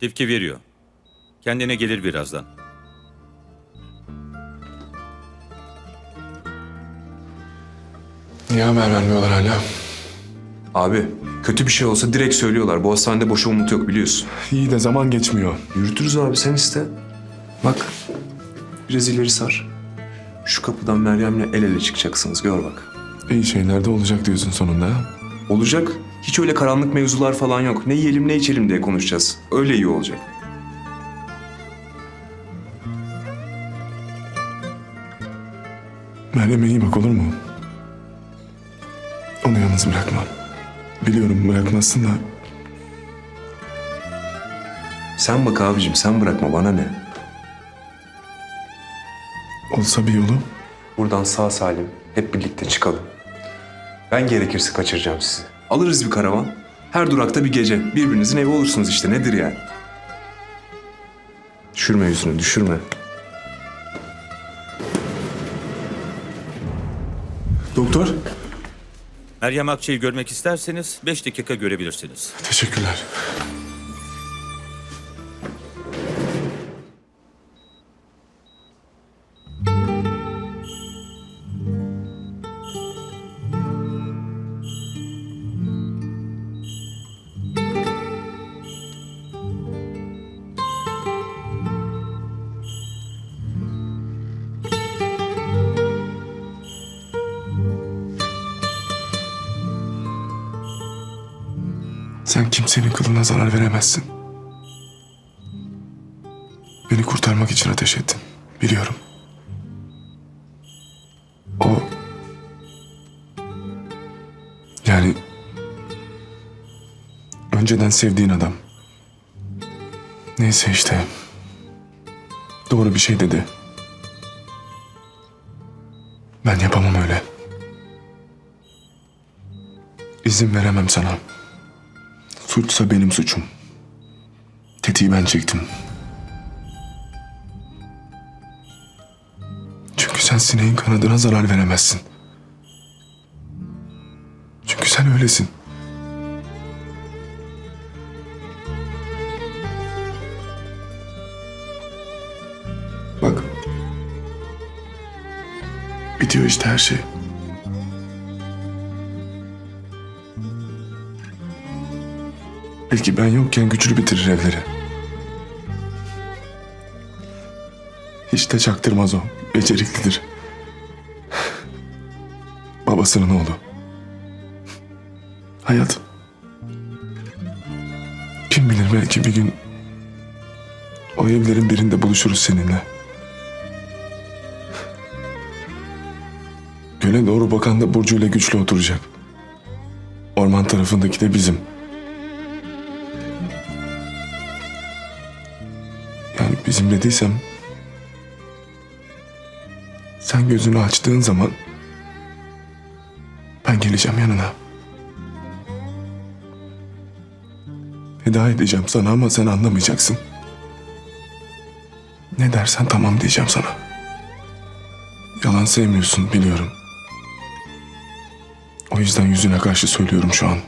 Tepki veriyor. Kendine gelir birazdan. Niye haber vermiyorlar hala? Abi kötü bir şey olsa direkt söylüyorlar. Bu hastanede boşa umut yok biliyorsun. İyi de zaman geçmiyor. Yürütürüz abi sen iste. Bak biraz ileri sar. Şu kapıdan Meryem'le el ele çıkacaksınız gör bak. İyi şeyler de olacak diyorsun sonunda. Olacak. Hiç öyle karanlık mevzular falan yok. Ne yiyelim ne içelim diye konuşacağız. Öyle iyi olacak. Meryem'e iyi bak olur mu? Onu yalnız bırakma. Biliyorum bırakmazsın da Sen bak abicim sen bırakma bana ne. olsa bir yolu. Buradan sağ salim hep birlikte çıkalım. Ben gerekirse kaçıracağım sizi. Alırız bir karavan. Her durakta bir gece. Birbirinizin evi olursunuz işte nedir yani. Düşürme yüzünü düşürme. Doktor. Meryem Akçay'ı görmek isterseniz 5 dakika görebilirsiniz. Teşekkürler. Sen kimsenin kılına zarar veremezsin. Beni kurtarmak için ateş ettin. Biliyorum. O... Yani... Önceden sevdiğin adam. Neyse işte. Doğru bir şey dedi. Ben yapamam öyle. İzin veremem sana. Suçsa benim suçum. Tetiği ben çektim. Çünkü sen sineğin kanadına zarar veremezsin. Çünkü sen öylesin. Bak. Bitiyor işte her şey. Belki ben yokken güçlü bitirir evleri. Hiç de çaktırmaz o. Beceriklidir. Babasının oğlu. Hayat. Kim bilir belki bir gün o evlerin birinde buluşuruz seninle. Göle doğru bakan da Burcu ile güçlü oturacak. Orman tarafındaki de bizim. Dediysem... Sen gözünü açtığın zaman... Ben geleceğim yanına. Veda edeceğim sana ama sen anlamayacaksın. Ne dersen tamam diyeceğim sana. Yalan sevmiyorsun biliyorum. O yüzden yüzüne karşı söylüyorum şu an.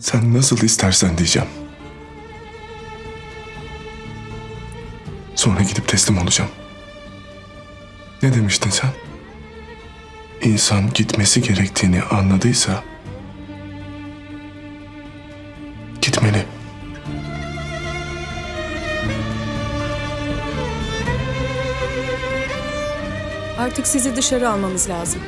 Sen nasıl istersen diyeceğim. Sonra gidip teslim olacağım. Ne demiştin sen? İnsan gitmesi gerektiğini anladıysa gitmeli. Artık sizi dışarı almamız lazım.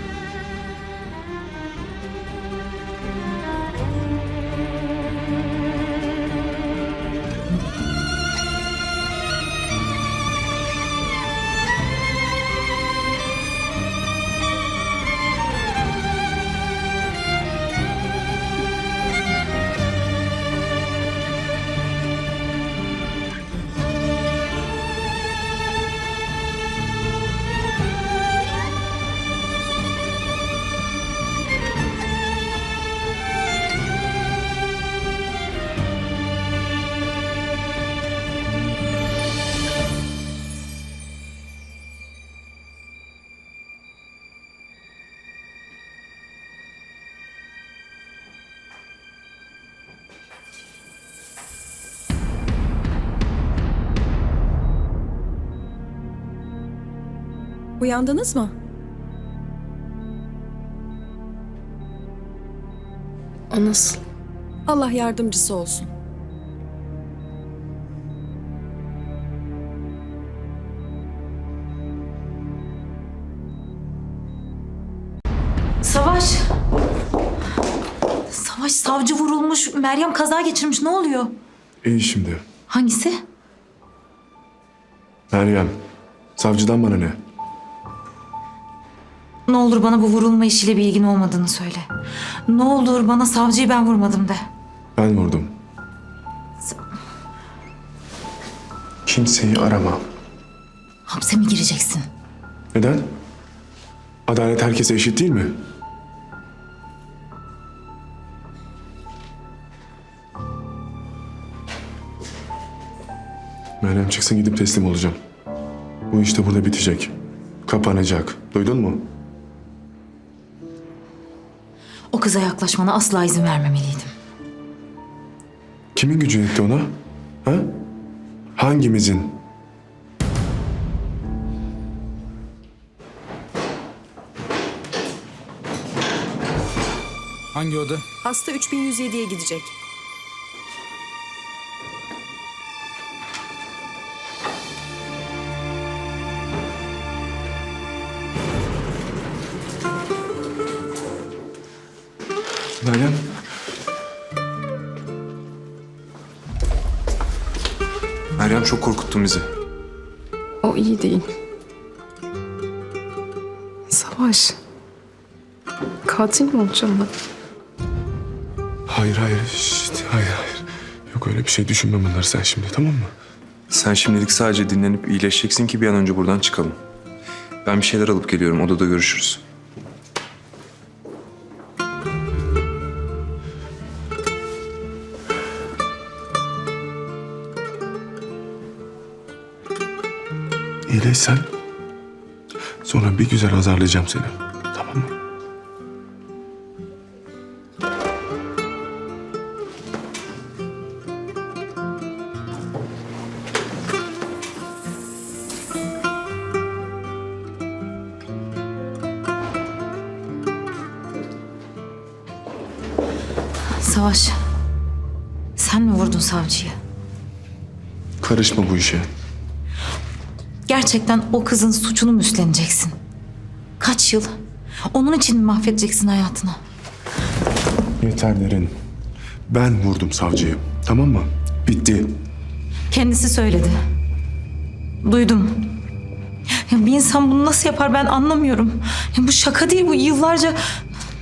Uyandınız mı? O nasıl? Allah yardımcısı olsun. Savaş. Savaş savcı vurulmuş. Meryem kaza geçirmiş. Ne oluyor? İyi şimdi. Hangisi? Meryem, savcıdan bana ne? Ne olur bana bu vurulma işiyle bir ilgin olmadığını söyle. Ne olur bana savcıyı ben vurmadım de. Ben vurdum. Kimseyi arama. Hapse mi gireceksin? Neden? Adalet herkese eşit değil mi? Meryem çıksın gidip teslim olacağım. Bu işte burada bitecek. Kapanacak. Duydun mu? O kıza yaklaşmana asla izin vermemeliydim. Kimin gücü yetti ona? Ha? Hangimizin? Hangi oda? Hasta 3107'ye gidecek. Meryem. Meryem çok korkuttun bizi. O iyi değil. Savaş. Katil mi olacağım ben? Hayır hayır. Şşt, hayır hayır. Yok öyle bir şey düşünme bunları sen şimdi tamam mı? Sen şimdilik sadece dinlenip iyileşeceksin ki bir an önce buradan çıkalım. Ben bir şeyler alıp geliyorum. Odada görüşürüz. İyileşsen sonra bir güzel azarlayacağım seni. Tamam mı? Savaş. Sen mi vurdun savcıyı? Karışma bu işe. Gerçekten o kızın suçunu mu üstleneceksin? Kaç yıl? Onun için mi mahvedeceksin hayatını? Yeter derin. Ben vurdum savcıyı. Tamam mı? Bitti. Kendisi söyledi. Duydum. Ya bir insan bunu nasıl yapar ben anlamıyorum. Ya bu şaka değil bu yıllarca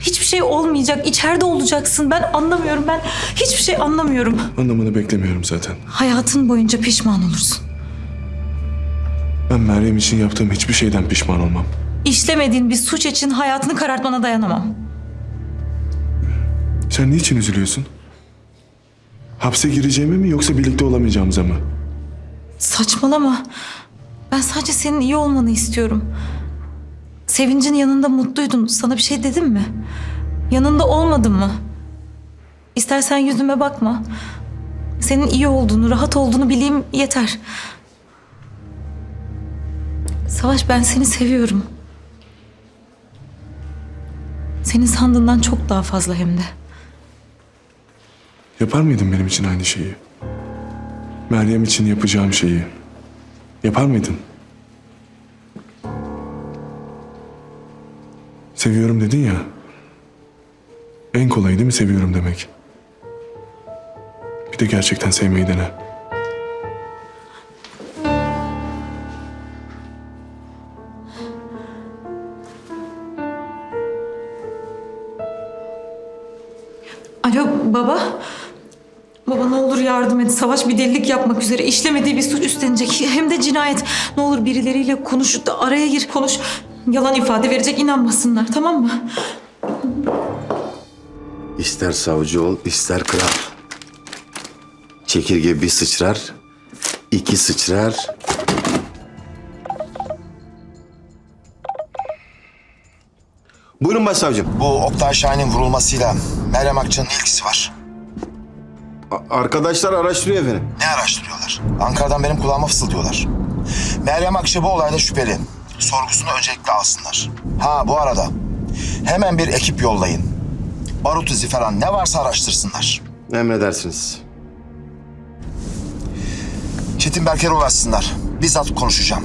hiçbir şey olmayacak. içeride olacaksın. Ben anlamıyorum. Ben hiçbir şey anlamıyorum. Anlamanı beklemiyorum zaten. Hayatın boyunca pişman olursun. Ben Meryem için yaptığım hiçbir şeyden pişman olmam. İşlemediğin bir suç için hayatını karartmana dayanamam. Sen niçin üzülüyorsun? Hapse gireceğime mi yoksa birlikte olamayacağımıza mı? Saçmalama. Ben sadece senin iyi olmanı istiyorum. Sevincin yanında mutluydun. Sana bir şey dedim mi? Yanında olmadım mı? İstersen yüzüme bakma. Senin iyi olduğunu, rahat olduğunu bileyim yeter. Savaş ben seni seviyorum. Senin sandığından çok daha fazla hem de. Yapar mıydın benim için aynı şeyi? Meryem için yapacağım şeyi. Yapar mıydın? Seviyorum dedin ya. En kolay değil mi seviyorum demek? Bir de gerçekten sevmeyi dene. Alo baba. Baba ne olur yardım et. Savaş bir delilik yapmak üzere. İşlemediği bir suç üstlenecek. Hem de cinayet. Ne olur birileriyle konuş. da Araya gir konuş. Yalan ifade verecek inanmasınlar tamam mı? İster savcı ol, ister kral. Çekirge bir sıçrar, iki sıçrar. Buyurun başsavcım. Bu Oktay Şahin'in vurulmasıyla Meryem Akça'nın ilgisi var. A- arkadaşlar araştırıyor efendim. Ne araştırıyorlar? Ankara'dan benim kulağıma fısıldıyorlar. Meryem Akça bu olayda şüpheli. sorgusunu öncelikle alsınlar. Ha bu arada hemen bir ekip yollayın. Barut izi falan ne varsa araştırsınlar. Emredersiniz. Çetin Berker'e ulaşsınlar. Bizzat konuşacağım.